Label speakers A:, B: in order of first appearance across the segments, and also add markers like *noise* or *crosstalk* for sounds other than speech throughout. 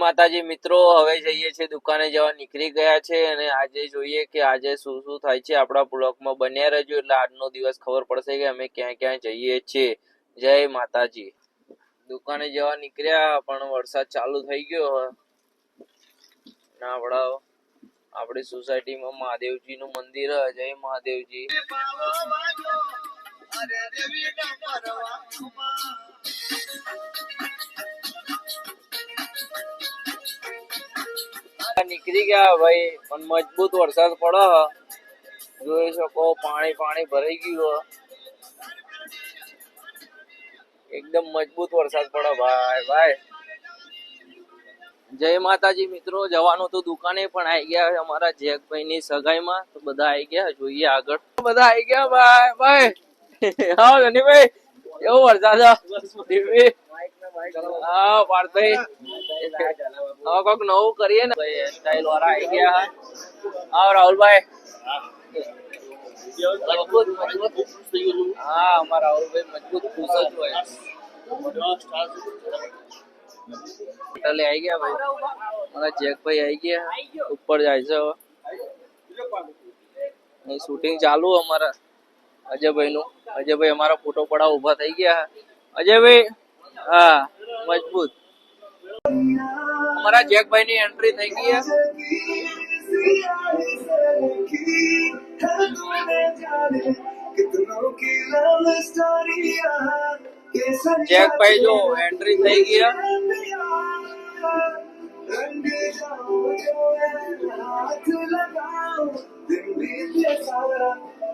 A: માતાજી મિત્રો, હવે જઈએ છીએ દુકાને જવા. નીકળી ગયા છે અને આજે જોઈએ કે આજે શું શું થાય છે આપણા બ્લોગમાં. બન્યા રહેજો એટલે આજનો દિવસ ખબર પડશે કે અમે ક્યાં ક્યાં જઈએ છીએ. જય માતાજી. દુકાને જવા નીકળ્યા, પણ વરસાદ ચાલુ થઈ ગયો ના આપણા આપણી સોસાયટીમાં મહાદેવજી નું મંદિર જય મહાદેવજી. નીકળી ગયા, ભાઈ, પણ મજબૂત વરસાદ પડે. જોઈ શકો, પાણી પાણી ભરાઈ ગયું એકદમ મજબૂત વરસાદ પડો ભાઈ ભાઈ. જય માતાજી, મિત્રો, જવાનું તો દુકાને પણ આવી ગયા અમારા જેકભાઈ ની સગાઈમાં. તો બધા આવી ગયા, જોઈએ આગળ. બધા આવી ગયા, ભાઈ ભાઈ. *laughs* હા, ગનીભાઈ એવો વરસાદ. દીવી. હા પાર્થભાઈ હવે કોક નવું કરીએ ને સ્ટાઈલ વાળા આવી ગયા હા. રાહુલભાઈ. હા, અમારા રાહુલભાઈ મજબૂત ખુશ જ હોય. હોટલે આવી ગયા ભાઈ. મારા જેકભાઈ ગયા. ઉપર જાય છે હવે. શૂટિંગ ચાલુ અમારા. અજયભાઈ નું અજયભાઈ અમારા ફોટો પડાવ ઊભા થઈ ગયા અજયભાઈ, હા, મજબૂત. અમારા જેકભાઈ ની એન્ટ્રી થઈ ગઈ જેકભાઈ જો એન્ટ્રી થઈ છે.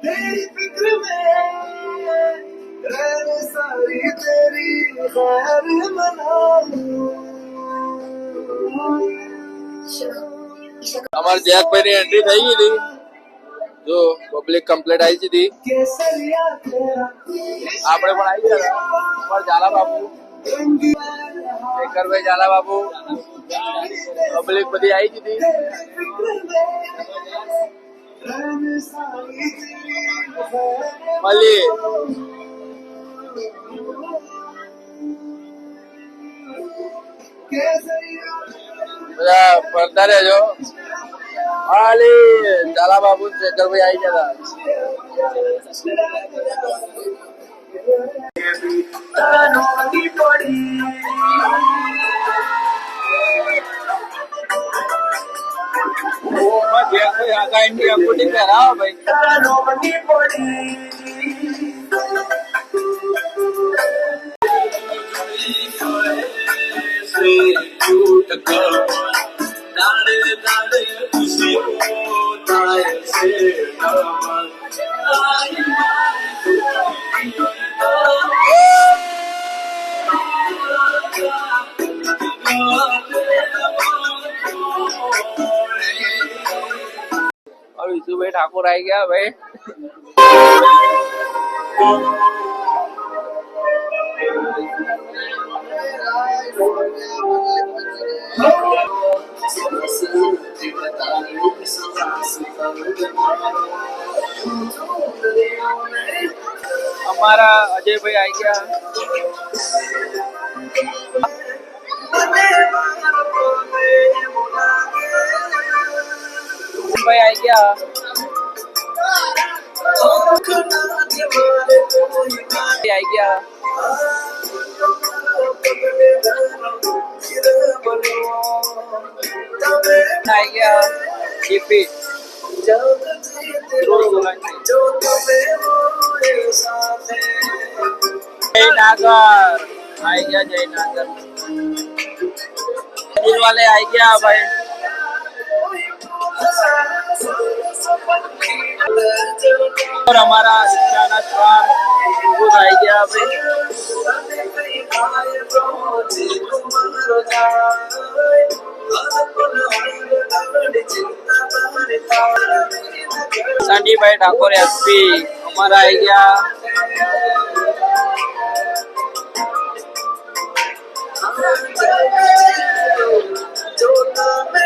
B: तेरी फिक्र में रहने सारी तेरी खैर मनाऊं
A: અમારા જેકભાઈ ની એન્ટ્રી થઈ ગઈ હતી જો પબ્લિક કમ્પ્લીટ આવી હતી
B: केसरिया तेरा
A: આપણે પણ આવી ગયા હતા. અમારા ઝાલા બાપુ શેખરભાઈ ઝાલા બાબુ પબ્લિક બધી આવી જતી મળી
B: બધા ફરતા રહેજો અલી ઝાલા બાબુ
A: શેખરભાઈ
B: આવી
A: ગયા ફરતા રહેજો હાલી ઝાલા બાપુ ને શેખરભાઈ આવી ગયા હતા
B: તારોની પડી
A: જેકભાઈ આખા ઇન્ડિયા ફૂટી પહેરાવો ભાઈ
B: તારોની પડી
A: હવે ઠાકોર આવી ગયા ભાઈ. અમારા અજયભાઈ આવી ગયા. ભાઈ આવી ગયા. આવી ગયા આવી ગયા જીપી જય નાગર આવી ગયા જય નાગર દિલવાલે આવી ગયા ભાઈ અમારા શિક્ષાના ત્રણ ઉભું થઈ ગયા આપણે સાંડીભાઈ ઠાકોર એસપી અમારા આવી ગયા જો
B: તમે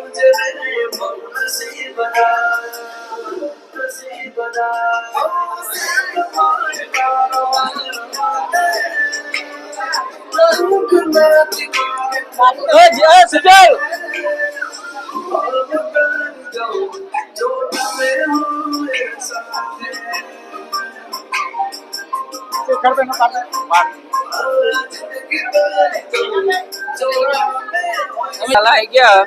B: લાઈ ગયા.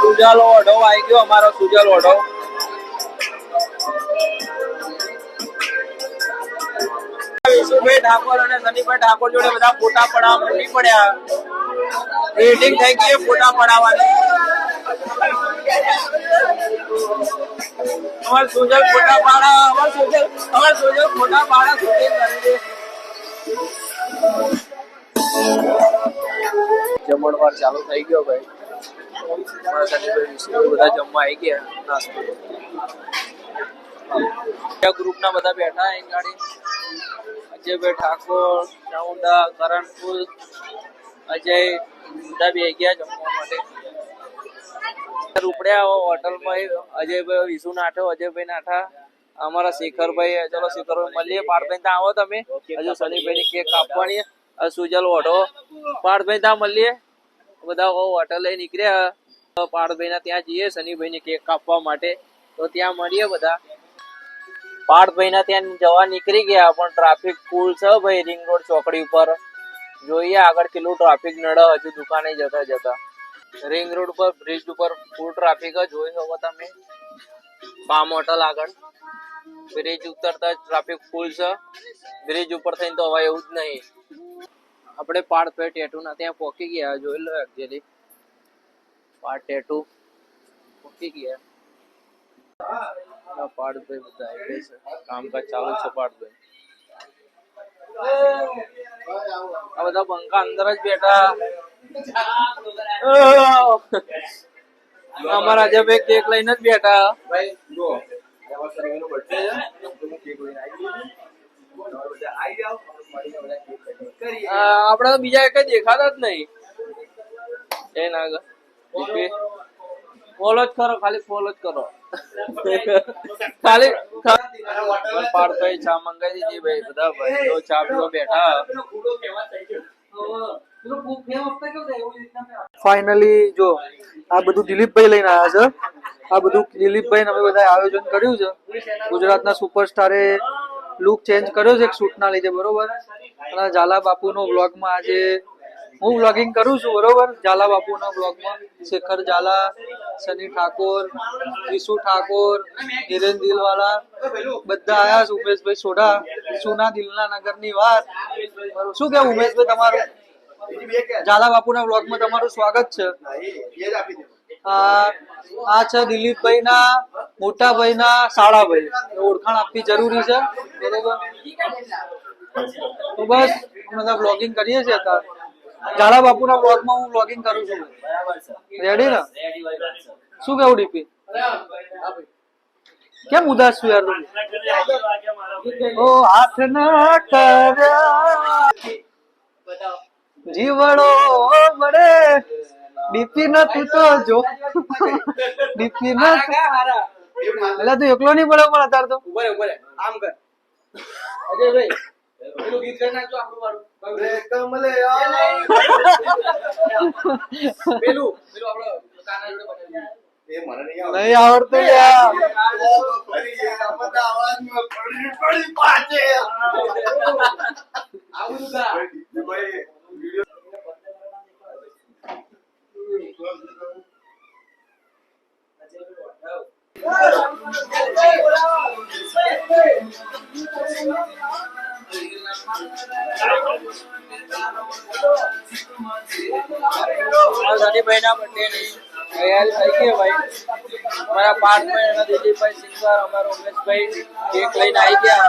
B: સુજાલ ઓઢો આવી ગયો અમારો સુજાલ ઓઢો. વિશુભાઈ ઠાકોર અને સનીભાઈ ઠાકોર જોડે બધા ફોટા પડાવવા નહીં પડ્યા. રેટિંગ થઈ ગઈ ફોટા પડાવવાની. અમાર સુજલ ખોટા પાડા, અમાર સુજલ અમાર સુજલ ખોટા પાડા શૂટિંગ કરે. જમણવાર ચાલુ થઈ ગયો ભાઈ. મારા સાથે બધા જમવા આવી ગયા, નાસ્તો. ગ્રુપના બધા બેઠા એ ગાડી. અજયભાઈ ઠાકોર ચાઉંડા કરણપુર અજય, બધા બે ગયા જમવા માટે. ઉપડ્યા હોટલમાં અજયભાઈ વિશુ નાઠો, અજયભાઈ નાઠા. અમારા શેખરભાઈ, ચલો, શેખરભાઈ, મળીએ. પાર્થભાઈ, ત્યાં આવો તમે. હજુ સનીભાઈ ની કેક કાપવાની સુજલ ઓઢો. પાર્થભાઈ, ત્યાં મળીએ. બધા હોટલ નીકળ્યા. પાર્થભાઈ ના ત્યાં જઈએ શનિભાઈ ની કેક કાપવા માટે. તો ત્યાં મળીએ બધા. પાર્થભાઈ ના ત્યાં જવા નીકળી ગયા, પણ ટ્રાફિક ફૂલ છે, ભાઈ. રિંગ રોડ ચોકડી ઉપર. જોઈએ આગળ કેટલું ટ્રાફિક નડે, હજુ દુકાને જતા જતા. રિંગ રોડ ઉપર બ્રિજ ઉપર ફૂલ ટ્રાફિક જ જોઈ શકો તમે. પામ હોટલ આગળ બ્રિજ ઉતરતા ટ્રાફિક ફૂલ છે. બ્રિજ ઉપર થઈને તો હવે એવું જ નહીં. આપણે પાર્થભાઈ ટેટુ ના ત્યાં પહોંચી ગયા, જોઈ લો એકચ્યુઅલી પાર્ટ ટેટુ પહોંચી ગયા. પાર્ટ પાર્થભાઈ બધા કામકાજ ચાલુ છે પાર્થભાઈ આ બધા બંકા અંદર જ બેઠા. *laughs* અમારા જે બે કેક લઈને જ બેઠા. આપડે તો બીજા કઈ દેખાતા જ નહીં. એ ના ફોલો જ કરો ખાલી ફોલો જ કરો. ખાલી પાડભાઈ ચા મંગાવી દીધી ભાઈ બધા ભાઈઓ ચા પીવા બેઠા.
C: ફાઇનલી જો આ બધું દિલીપભાઈ લઈને આવ્યા છે. આ બધું દિલીપભાઈ અમે બધા આયોજન કર્યું છે. ગુજરાતના સુપરસ્ટારે લુક ચેન્જ કર્યો છે એક શૂટના લીધે બરોબર? અને ઝાલા બાપુનો વ્લોગમાં આજે હું વ્લોગિંગ કરું છું, બરોબર? ઝાલા બાપુના વ્લોગમાં શેખર ઝાલા સની ઠાકોર, વિશુ ઠાકોર, હિરેન દિલવાલા. બધા આયા છે ઉમેશભાઈ સોઢા, સુના દિલના નગરની વાત. શું કે ઉમેશભાઈ તમારું? ઝાલા બાપુના વ્લોગમાં તમારું સ્વાગત છે. આ છે દિલીપભાઈના મોટા ભાઈના સાળા ઓળખાણ આપવી જરૂરી છે. બરોબર? તો બસ બધા વ્લોગિંગ કરીએ છીએ અત્યારે. ઝાલા બાપુના વ્લોગમાં હું વ્લોગિંગ કરું છું. રેડી ને? શું કેવું ડીપી કેમ ઉદાસ છું યાર ઓ હાથ ના કર્યા. જીવડો મળે ડીપી નથી તો જો. ડીપી નથી એટલે તું એકલો નહીં પડે પણ અત્યારે તો?
B: આમ અજયભાઈ પેલું ગીત કરી. નાખજો આપણું વાળું
A: કમલે
B: પેલું પેલું આપણો કાના જોડે બનાવ્યું.
A: એ મને નહીં
C: નહીં આવડતું યાર
A: અવાજમાં પડી પડી પાછે
B: આવું
A: ભાઈ
B: આ સનીભાઈ ના બર્થડે ની તૈયારી થઈ ગઈ ભાઈ. અમારા પાર્થભાઈ અને દિલીપભાઈ સિંગર અમારા ઉમેશભાઈ કેક લઈને આવી ગયા.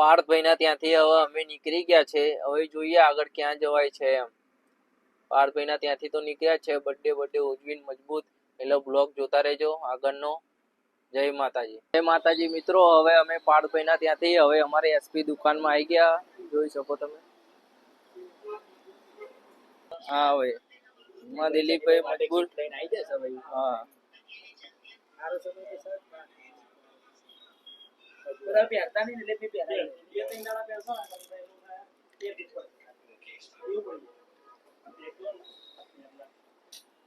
B: પાર્થભાઈના ત્યાંથી હવે અમે નીકળી ગયા છે. હવે જોઈએ આગળ ક્યાં જવાય છે એમ. પાર્થભાઈના ત્યાંથી તો નીકળ્યા છે. બર્થડે બર્થડે ઉજવીને મજબૂત એટલે બ્લોગ જોતા રહેજો આગળનો. જય માતાજી. જય માતાજી મિત્રો, હવે અમે પાર્થભાઈના ત્યાંથી હવે અમારે એસપી દુકાનમાં આવી ગયા. જોઈ શકો તમે. હા એમાં દિલીપભાઈ મજબૂત હા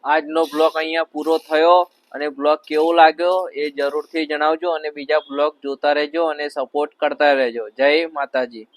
B: આજનો બ્લોગ અહીંયા પૂરો થયો અને બ્લોગ કેવો લાગ્યો એ જરૂરથી જણાવજો અને બીજા બ્લોગ જોતા રહેજો અને સપોર્ટ કરતા રહેજો. જય માતાજી.